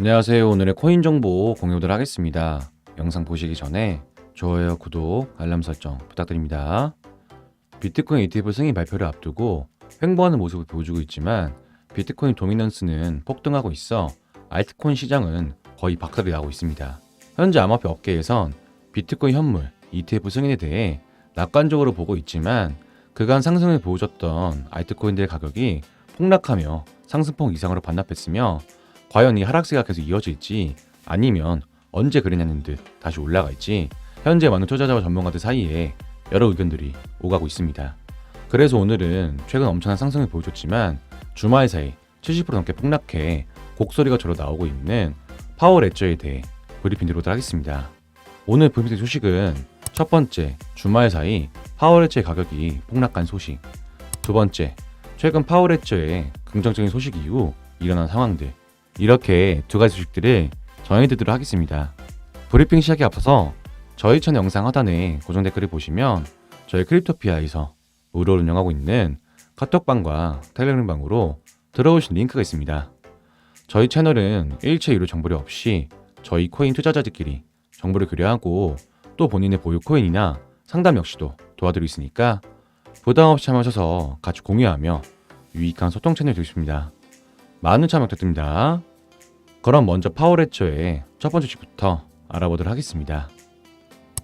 안녕하세요. 오늘의 코인 정보 공유를 하겠습니다. 영상 보시기 전에 좋아요, 구독, 알람 설정 부탁드립니다. 비트코인 ETF 승인 발표를 앞두고 횡보하는 모습을 보여주고 있지만 비트코인 도미넌스는 폭등하고 있어 알트코인 시장은 거의 박살이 나고 있습니다. 현재 암호화폐 업계에선 비트코인 현물 ETF 승인에 대해 낙관적으로 보고 있지만 그간 상승을 보여줬던 알트코인들의 가격이 폭락하며 상승폭 이상으로 반납했으며 과연 이 하락세가 계속 이어질지 아니면 언제 그랬냐는 듯 다시 올라갈지 현재 많은 투자자와 전문가들 사이에 여러 의견들이 오가고 있습니다. 그래서 오늘은 최근 엄청난 상승을 보여줬지만 주말 사이 70% 넘게 폭락해 곡소리가 저로 나오고 있는 파워 레저에 대해 브리핑 드리도록 하겠습니다. 오늘 브리핑 소식은 첫 번째 주말 사이 파워 레저의 가격이 폭락한 소식 두 번째 최근 파워 레저의 긍정적인 소식 이후 일어난 상황들 이렇게 두 가지 소식들을 전해드리도록 하겠습니다. 브리핑 시작에 앞서서 저희 채널 영상 하단에 고정 댓글을 보시면 저희 크립토피아에서 무료로 운영하고 있는 카톡방과 텔레그램방으로 들어오신 링크가 있습니다. 저희 채널은 일체 유료 정보료 없이 저희 코인 투자자들끼리 정보를 교류하고 또 본인의 보유 코인이나 상담 역시도 도와드리고 있으니까 부담 없이 참여하셔서 같이 공유하며 유익한 소통 채널이 되겠습니다. 많은 참여 부탁드립니다. 그럼 먼저 파워레저의 첫 번째 주부터 알아보도록 하겠습니다.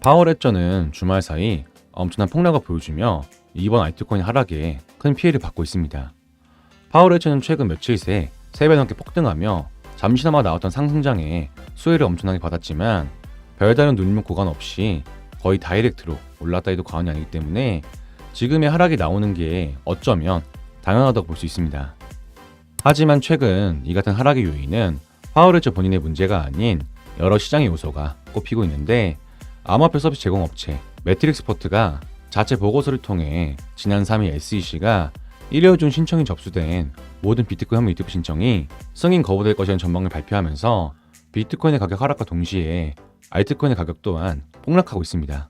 파워레저는 주말 사이 엄청난 폭락을 보여주며 이번 알트코인 하락에 큰 피해를 받고 있습니다. 파워레저는 최근 며칠 새 3배 넘게 폭등하며 잠시나마 나왔던 상승장에 수혜를 엄청나게 받았지만 별다른 눈물 구간 없이 거의 다이렉트로 올랐다 해도 과언이 아니기 때문에 지금의 하락이 나오는 게 어쩌면 당연하다고 볼 수 있습니다. 하지만 최근 이 같은 하락의 요인은 파워레저 본인의 문제가 아닌 여러 시장의 요소가 꼽히고 있는데 암호화폐 서비스 제공 업체 매트릭스포트가 자체 보고서를 통해 지난 3일 SEC가 1여 중 신청이 접수된 모든 비트코인 현물 ETF 신청이 승인 거부될 것이라는 전망을 발표하면서 비트코인의 가격 하락과 동시에 알트코인의 가격 또한 폭락하고 있습니다.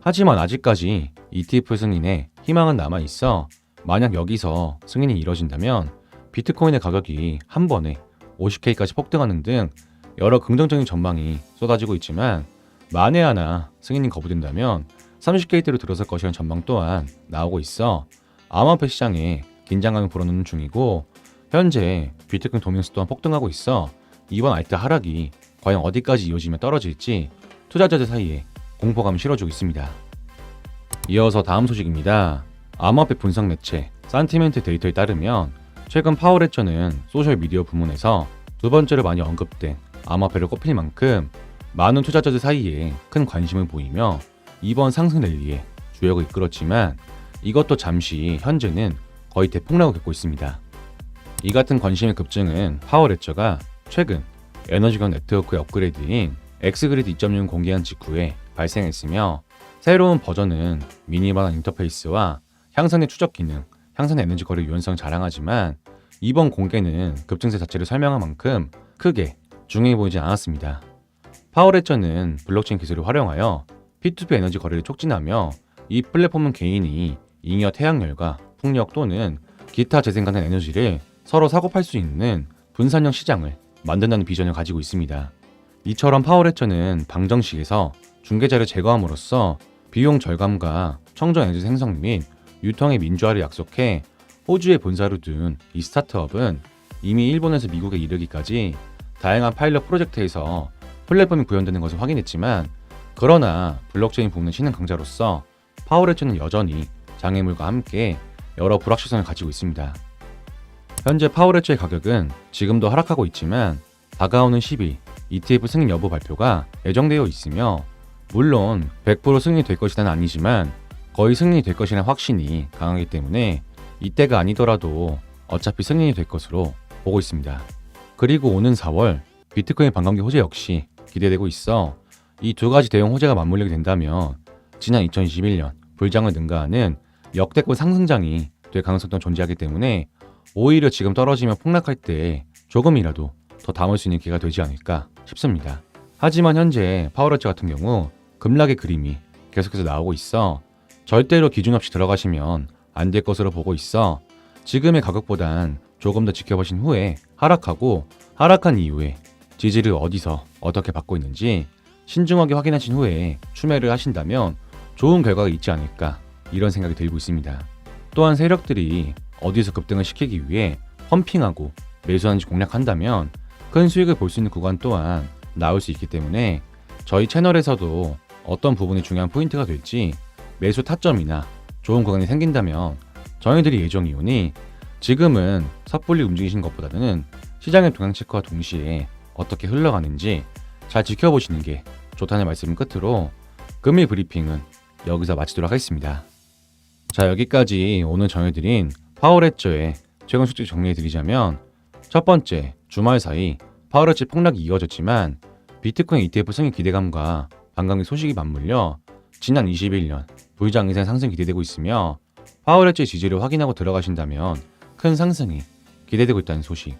하지만 아직까지 ETF 승인에 희망은 남아 있어 만약 여기서 승인이 이뤄진다면 비트코인의 가격이 한 번에 50K까지 폭등하는 등 여러 긍정적인 전망이 쏟아지고 있지만 만에 하나 승인이 거부된다면 30K대로 들어설 것이라는 전망 또한 나오고 있어 암호화폐 시장에 긴장감을 불어넣는 중이고 현재 비트코인 도미넌스 또한 폭등하고 있어 이번 알트 하락이 과연 어디까지 이어지며 떨어질지 투자자들 사이에 공포감을 실어주고 있습니다. 이어서 다음 소식입니다. 암호화폐 분석 매체 산티멘트 데이터에 따르면 최근 파워레저는 소셜미디어 부문에서 두 번째로 많이 언급된 암호화폐를 꼽힐 만큼 많은 투자자들 사이에 큰 관심을 보이며 이번 상승 랠리에 주역을 이끌었지만 이것도 잠시 현재는 거의 대폭락을 겪고 있습니다. 이 같은 관심의 급증은 파워레저가 최근 에너지관 네트워크의 업그레이드인 엑스그리드 2.0 공개한 직후에 발생했으며 새로운 버전은 미니멀한 인터페이스와 향상의 추적 기능, 향상 에너지 거래 유연성을 자랑하지만 이번 공개는 급증세 자체를 설명한 만큼 크게 중요해 보이지 않았습니다. 파워레저는 블록체인 기술을 활용하여 P2P 에너지 거래를 촉진하며 이 플랫폼은 개인이 잉여 태양열과 풍력 또는 기타 재생 가능 에너지를 서로 사고 팔 수 있는 분산형 시장을 만든다는 비전을 가지고 있습니다. 이처럼 파워레저는 방정식에서 중개자를 제거함으로써 비용 절감과 청정 에너지 생성 및 유통의 민주화를 약속해 호주에 본사를 둔이 스타트업은 이미 일본에서 미국에 이르기까지 다양한 파일럿 프로젝트에서 플랫폼이 구현되는 것을 확인했지만 그러나 블록체인 부문의 신흥 강자로서 파워레저는 여전히 장애물과 함께 여러 불확실성을 가지고 있습니다. 현재 파워레저의 가격은 지금도 하락하고 있지만 다가오는 10일 ETF 승인 여부 발표가 예정되어 있으며 물론 100% 승인이 될 것이란 아니지만 거의 승인이 될 것이라는 확신이 강하기 때문에 이때가 아니더라도 어차피 승인이 될 것으로 보고 있습니다. 그리고 오는 4월 비트코인 반감기 호재 역시 기대되고 있어 이 두 가지 대형 호재가 맞물리게 된다면 지난 2021년 불장을 능가하는 역대급 상승장이 될 가능성도 존재하기 때문에 오히려 지금 떨어지면 폭락할 때 조금이라도 더 담을 수 있는 기회가 되지 않을까 싶습니다. 하지만 현재 파워러치 같은 경우 급락의 그림이 계속해서 나오고 있어 절대로 기준 없이 들어가시면 안 될 것으로 보고 있어 지금의 가격보단 조금 더 지켜보신 후에 하락하고 하락한 이후에 지지를 어디서 어떻게 받고 있는지 신중하게 확인하신 후에 추매를 하신다면 좋은 결과가 있지 않을까 이런 생각이 들고 있습니다. 또한 세력들이 어디서 급등을 시키기 위해 펌핑하고 매수하는지 공략한다면 큰 수익을 볼 수 있는 구간 또한 나올 수 있기 때문에 저희 채널에서도 어떤 부분이 중요한 포인트가 될지 매수 타점이나 좋은 구간이 생긴다면 저희들이 예정이오니 지금은 섣불리 움직이신 것보다는 시장의 동향 체크와 동시에 어떻게 흘러가는지 잘 지켜보시는 게 좋다는 말씀 끝으로 금일 브리핑은 여기서 마치도록 하겠습니다. 자 여기까지 오늘 정해드린 파워레저의 최근 수직 정리해드리자면 첫 번째 주말 사이 파워레저 폭락이 이어졌지만 비트코인 ETF 승인 기대감과 반감기 소식이 맞물려 지난 21년 불장 이상 상승 기대되고 있으며 파워레저의 지지를 확인하고 들어가신다면 큰 상승이 기대되고 있다는 소식.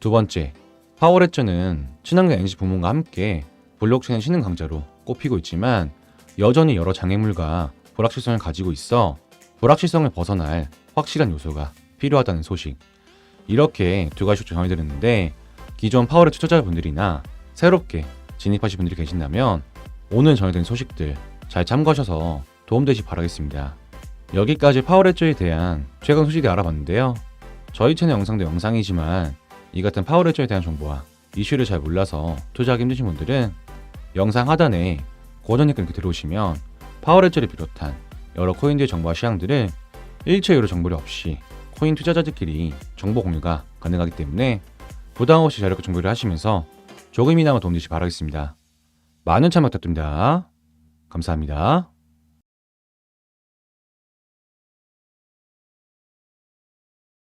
두 번째, 파워레저는 친환경 NC 부문과 함께 블록체인 신흥 강자로 꼽히고 있지만 여전히 여러 장애물과 불확실성을 가지고 있어 불확실성을 벗어날 확실한 요소가 필요하다는 소식. 이렇게 두 가지 소식 전해드렸는데 기존 파워레저 투자자분들이나 새롭게 진입하실 분들이 계신다면 오늘 전해드린 소식들 잘 참고하셔서 도움되시 바라겠습니다. 여기까지 파워레저에 대한 최근 소식을 알아봤는데요. 저희 채널 영상도 영상이지만 이 같은 파워레저에 대한 정보와 이슈를 잘 몰라서 투자하기 힘드신 분들은 영상 하단에 고전 이렇게 들어오시면 파워레저를 비롯한 여러 코인들의 정보와 시황들을 일체 유료 정보료 없이 코인 투자자들끼리 정보 공유가 가능하기 때문에 부담 없이 자력과 정보를 하시면서 조금이나마 도움되시 바라겠습니다. 많은 참여 부탁드립니다. 감사합니다.